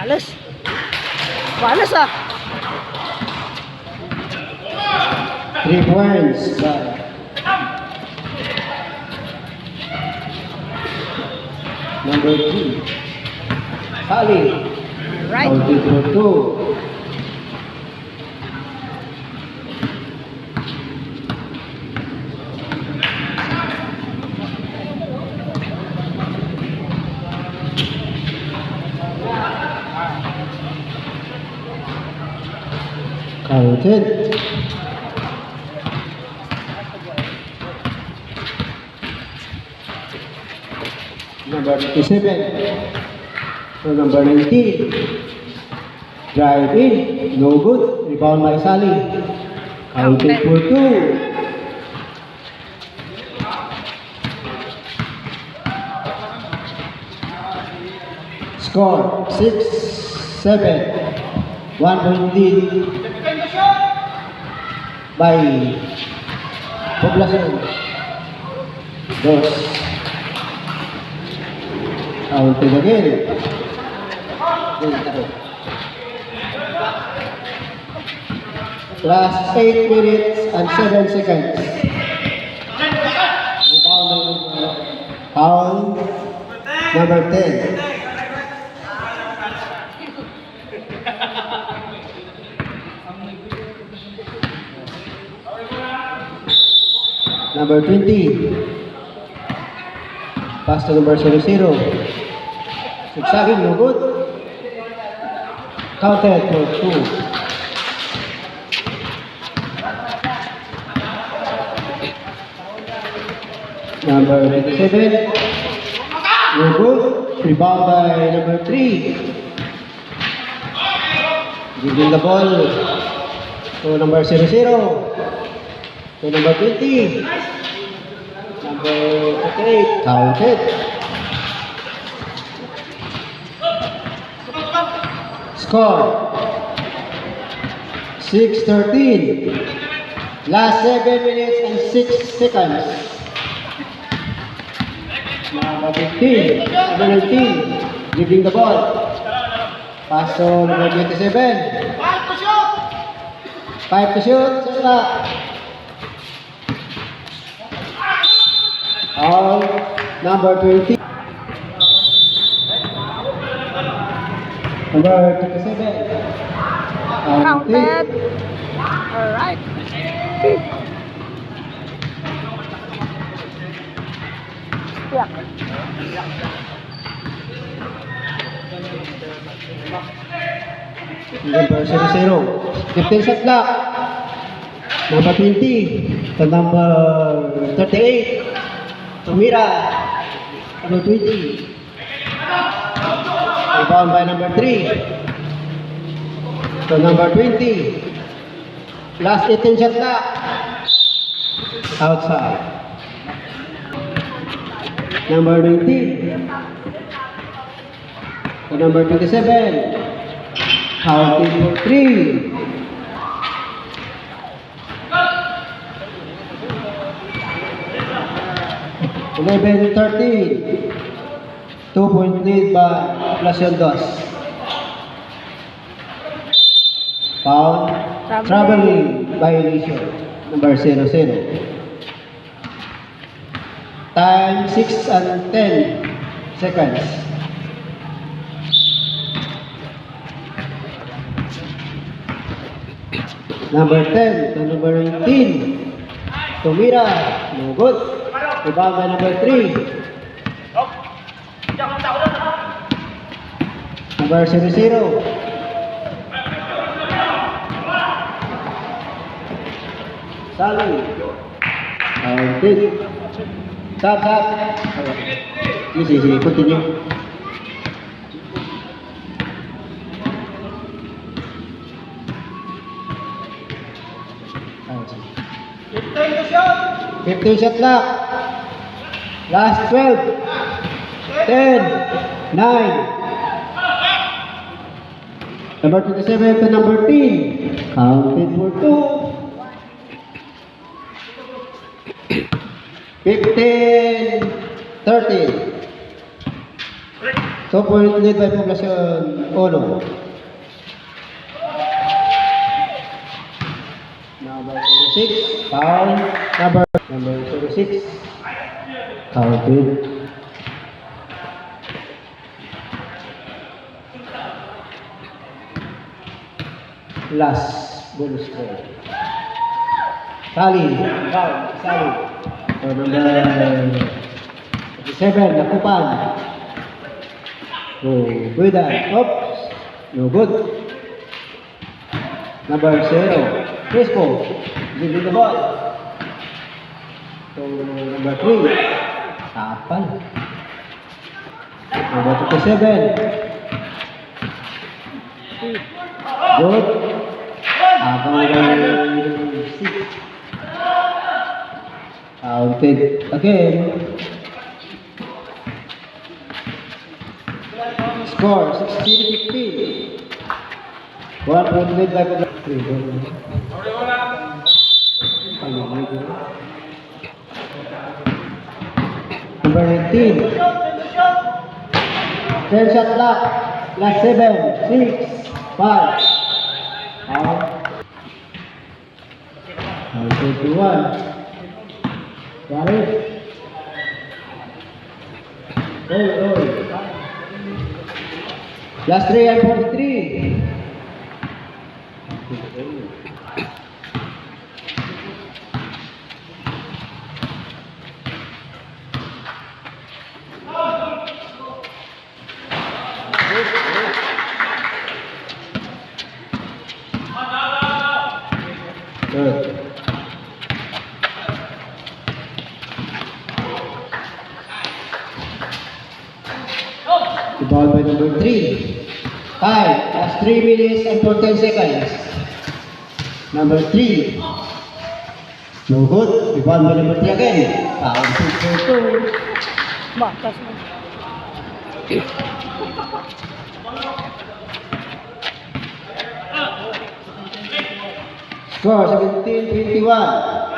Walas. Walas ah. Three points number three. Sally. Right. For two. Counted. Number 57. So number 19. Drive in. No good. Rebound by Sally. Counted for two. Score six, seven, one point lead by Poblacion. Dos. Ako. Last 8 minutes and 7 seconds. Rebound number 10. Number 20. Pass number 00. Sigsaging, no good. Counted for two. Number 27. No good. Rebound by number 3. Giving the ball to number 00. To number 20. Number 48. Counted. Score. 6-13. Last 7 minutes and 6 seconds. Number 15. Number 19. Giving the ball. Pass to number 27. Five to shoot. Sila. All number 20. Number 27. Counted. Alright. Yeah. Number 00. 15 shot clock. Number 20. To number 38. Tumira. Number 20. Rebound by number 3. To number 20. Last 18 shot clock. Outside. Number 19. To number 27. Counting for three. Eleven thirteen. Two point lead by Placion Dos. Foul. Traveling. Violation. Number zero zero. Time six and ten seconds. Number 10 to number 19. Tumira. No good. By number 3. Number 00. Sally. Counted. Stop, stop. Easy, easy. Continue. 15 shot clock. Last 12. 10. 9. Number 27 to number 10. Counted for 2. 15. 30. So, point lead by Poblacion Ono. Number 06, foul. Number, number 06, counted. Last bonus score. Sally, foul, Sally. So, number 37, Nakupan. No good. ah. Oops. No good. Number zero. Crispo. Give the ball. So, number three. Tapal. Number 27. Good. Six. Counted again. Score 16-15. One point lead by Pablo. Number 19. 10 shot clock. Last 7, 6, 5. Out. Number 21. Got it. Go, go. Last 3 and 43. Good. The ball by number three. Five. Last three minutes and 14 seconds. Number three. No good. The ball by number three again. Foul. Two, two, two. Batas mo. Score 17 21.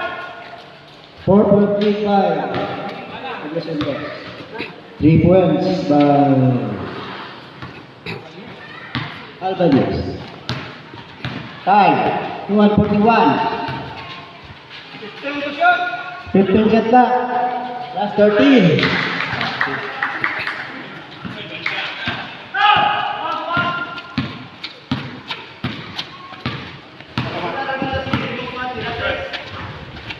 4.35. Anderson Box. Three points by Albanese. Time 141. 15 shot clock. Last 13.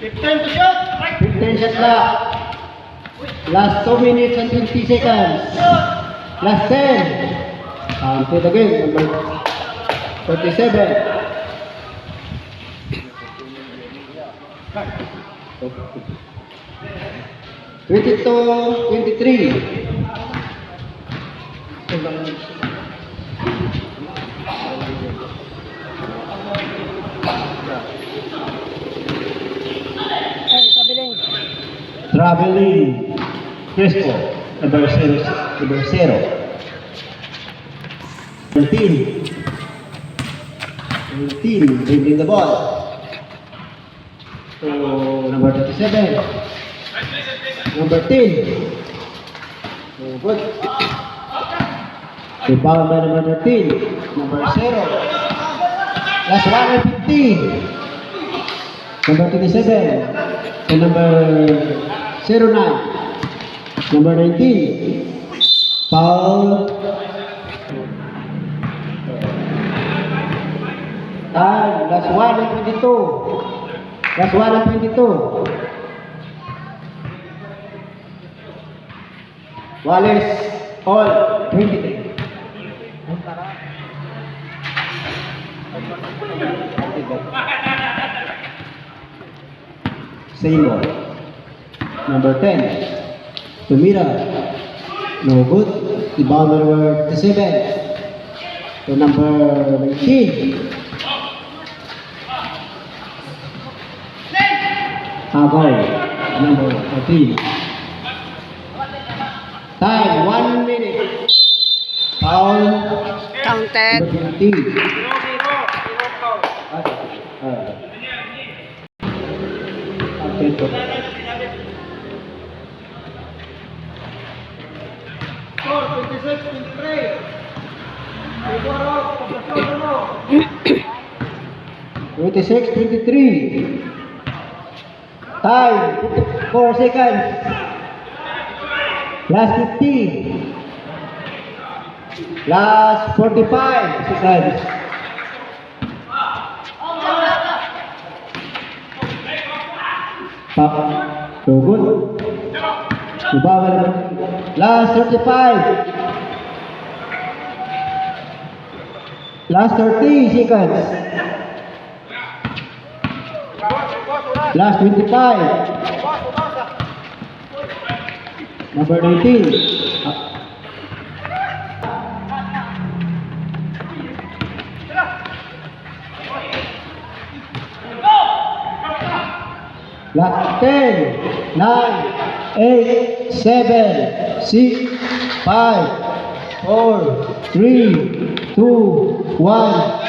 Fifteen shot clock. Last 2 minutes and 20 seconds. Last 10. Counted again. Number 37. Twenty-two, twenty-three. Traveling Crespo, number zero, number zero. 13. 13, dribbling the ball. So, number 37. Number 10. So, good. Rebound by number 13. Number 0. Last one and 15. Number 27. And number 09. Number 19. Paul. Time. Last one and 22. Last one and 22. Wallace. All. 23. Seymour. Number 10. Tumira. No good. Rebound number 37. To number 19. Agaw. Number 14. Time. One minute. Foul. Counted. Number 15. Time, four seconds. Last fifty. Last forty-five seconds. Pop. So good. Ibawal naman. Last 35. Last 30 seconds. Last 25. Number 19. Last 10, 9, 8, 7, 6, 5, 4, 3, 2, 1,